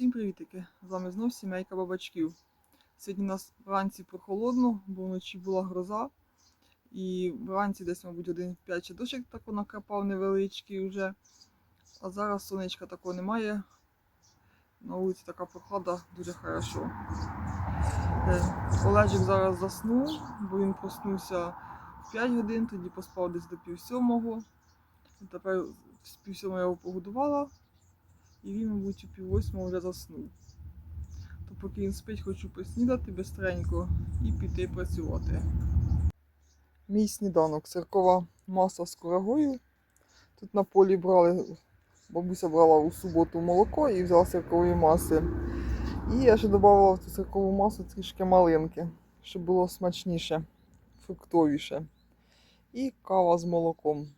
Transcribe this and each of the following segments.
Всім привітики! З вами знов сімейка бабачків. Сьогодні у нас вранці прохолодно, бо вночі була гроза. І вранці десь, мабуть, один 5 чи тако накапав невеличкий вже. А зараз сонечка такого немає. На вулиці така прохлада, дуже хорошо. Е, Олежик зараз заснув, бо він проснувся в 5 годин, тоді поспав десь до пів сьомого. Тепер з пів сьомого я його погодувала. І він, мабуть, у пів восьмого вже заснув. То поки він спить, хочу поснідати бистренько і піти працювати. Мій сніданок циркова маса з курагою. Тут на полі брали, бабуся брала у суботу молоко і взяла циркової маси. І я ще додавала в цю циркову масу трішки малинки, щоб було смачніше, фруктовіше. І кава з молоком.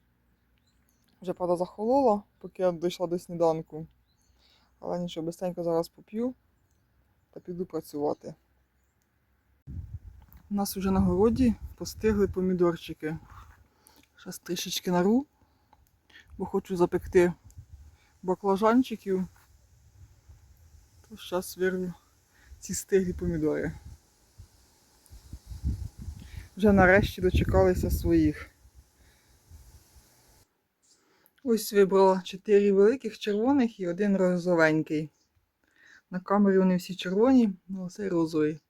Вже правда захолола, поки я дійшла до сніданку. Але нічого, бистренько зараз поп'ю та піду працювати. У нас вже на городі постигли помідорчики. Зараз трішечки нару, бо хочу запекти баклажанчиків. То зараз вирву ці стиглі помідори. Вже нарешті дочекалися своїх. Ось вибрала чотири великих червоних і один розовенький. На камері вони всі червоні, але цей розовий.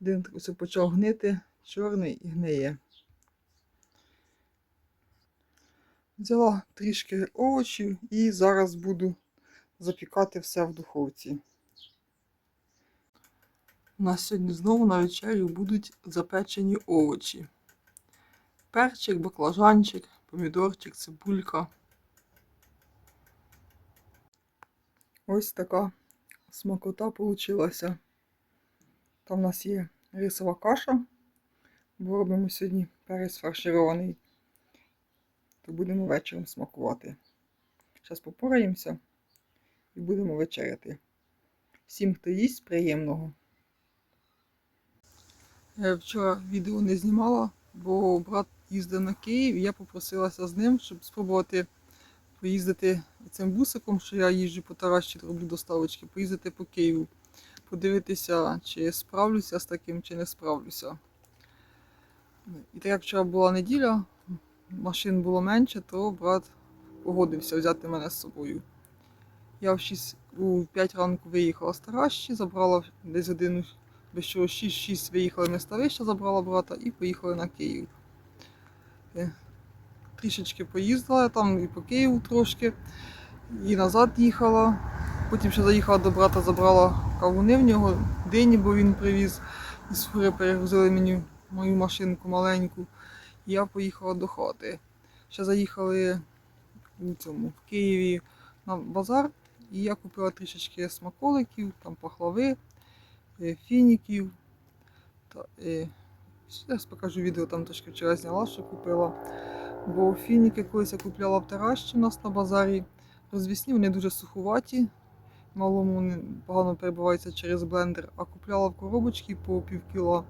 Один ось почав гнити, чорний і гниє. Взяла трішки овочів і зараз буду запікати все в духовці. У нас сьогодні знову на вечерю будуть запечені овочі. Перчик, баклажанчик, помідорчик, цибулька. Ось така смакота получилася. Там у нас є рисова каша, бо робимо сьогодні перець фарширований. То будемо вечором смакувати. Зараз попораємося і будемо вечеряти. Всім, хто їсть, приємного. Я вчора відео не знімала, бо брат їздив на Київ і я попросилася з ним, щоб спробувати поїздити цим бусиком, що я їжджу по Таращі, роблю доставочки, поїздити по Києву, подивитися, чи справлюся з таким, чи не справлюся. І так як вчора була неділя, машин було менше, то брат погодився взяти мене з собою. Я в 6, у 5 ранку виїхала з Таращі, забрала десь годину, без чого 6-6 виїхали ми з Ставища, забрала брата і поїхали на Київ. Е, трішечки поїздила там і по Києву трошки, і назад їхала. Потім ще заїхала до брата, забрала кавуни в нього, дині, бо він привіз. Із фури перегрузили мені мою машинку маленьку. І я поїхала до хати. Ще заїхали у цьому, в Києві на базар, і я купила трішечки смаколиків, там пахлави, е, фініків. Та, е, Зараз покажу відео, там трошки вчора зняла, що купила. Бо фініки колись я купляла в Таращі у нас на базарі. Розвісні, вони дуже сухуваті. Малому вони погано перебуваються через блендер, а купляла в коробочки по пів кіла.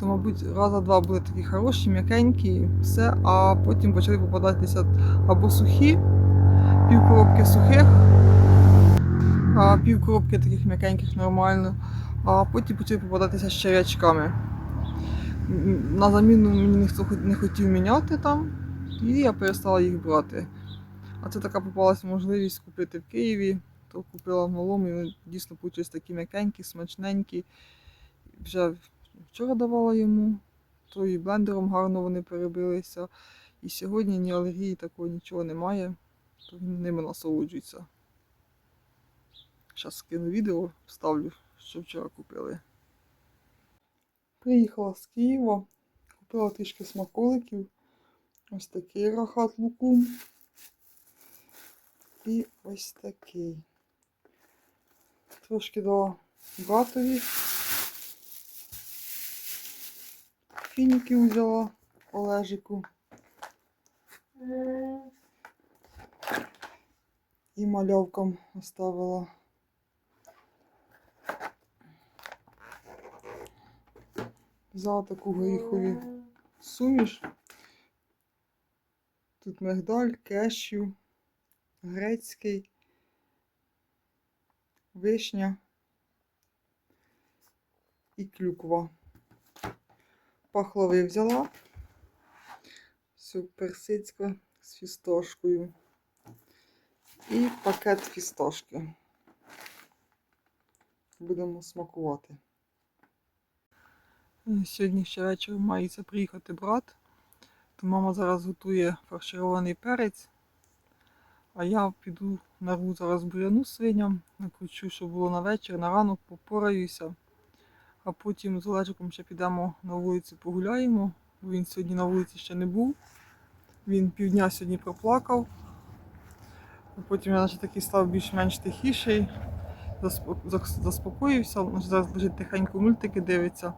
То, мабуть, раза два були такі хороші, м'якенькі, все, а потім почали попадатися або сухі, пів коробки сухих, а пів коробки таких м'якеньких нормально, а потім почали попадатися з черячками. На заміну мені ніхто не хотів міняти там, і я перестала їх брати. А це така попалася можливість купити в Києві, то купила в малому, і дійсно вийшли такі м'якенькі, смачненькі. Вже вчора давала йому, то і блендером гарно вони перебилися. І сьогодні ні алергії такого нічого немає, то він ними насолоджується. Зараз скину відео, вставлю, що вчора купили. Приїхала з Києва, купила трішки смаколиків. Ось такий рахат лукум. І ось такий. Трошки дала братові. Фініків взяла Олежику. І малявкам оставила. Взяла таку горіхові суміш. Тут мигдаль, кешю, грецький, вишня і клюква. Пахлави взяла. Все персицька з фісташкою. І пакет фісташки. Будемо смакувати. Сьогодні ще вечором мається приїхати брат. Мама зараз готує фарширований перець. А я піду нарву зараз буряну свиням, накручу, що було на вечір, на ранок попораюся. А потім з Олежиком ще підемо на вулицю погуляємо, бо він сьогодні на вулиці ще не був. Він півдня сьогодні проплакав. А Потім я наче такий став більш-менш тихіший, заспокоївся, зараз лежить тихенько мультики дивиться.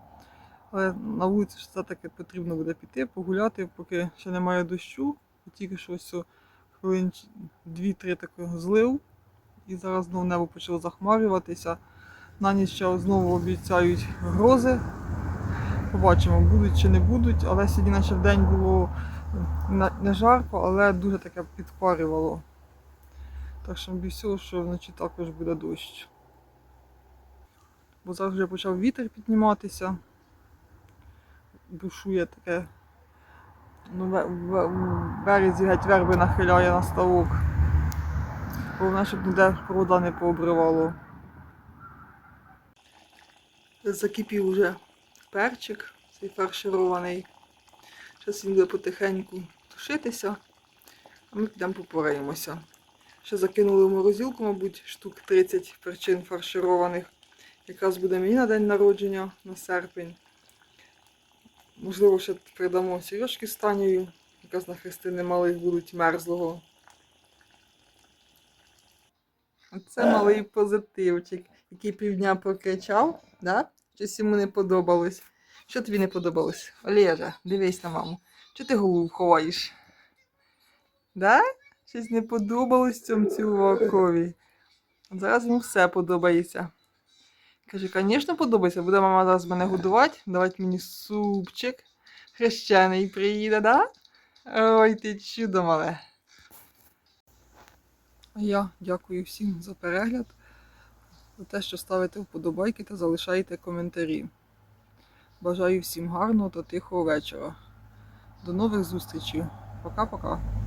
Але на вулицю ж все-таки потрібно буде піти, погуляти, поки ще немає дощу. Тільки що ось хвилин 2-3 такого злив. І зараз знову небо почало захмарюватися. На ніч ще знову обіцяють грози. Побачимо, будуть чи не будуть. Але сьогодні наче в день було не жарко, але дуже таке підпарювало. Так що всього, що вночі також буде дощ. Бо зараз вже почав вітер підніматися. Бушує таке. Ну, в, березі геть верби нахиляє на ставок. Головне, щоб ніде провода не пообривало. Закипів уже перчик, цей фарширований. Зараз він буде потихеньку тушитися, а ми підемо попораємося. Ще закинули в морозилку, мабуть, штук 30 перчин фаршированих. Якраз буде мені на день народження на серпень. Можливо, ще придамо сережки з Танею, якраз на хрестини малих будуть мерзлого. Це малий позитивчик, який півдня прокричав, да? Щось йому не подобалось. Що тобі не подобалось? Олежа, дивись на маму. Чого ти голову ховаєш? Да? Щось не подобалось цьому цілувакові. От Зараз йому все подобається. Каже, звісно, подобається. Буде мама зараз мене годувати, давати мені супчик. Хрещений приїде, да? Ой, ти чудо мале. Я дякую всім за перегляд, за те, що ставите вподобайки та залишаєте коментарі. Бажаю всім гарного та тихого вечора. До нових зустрічей. Пока-пока.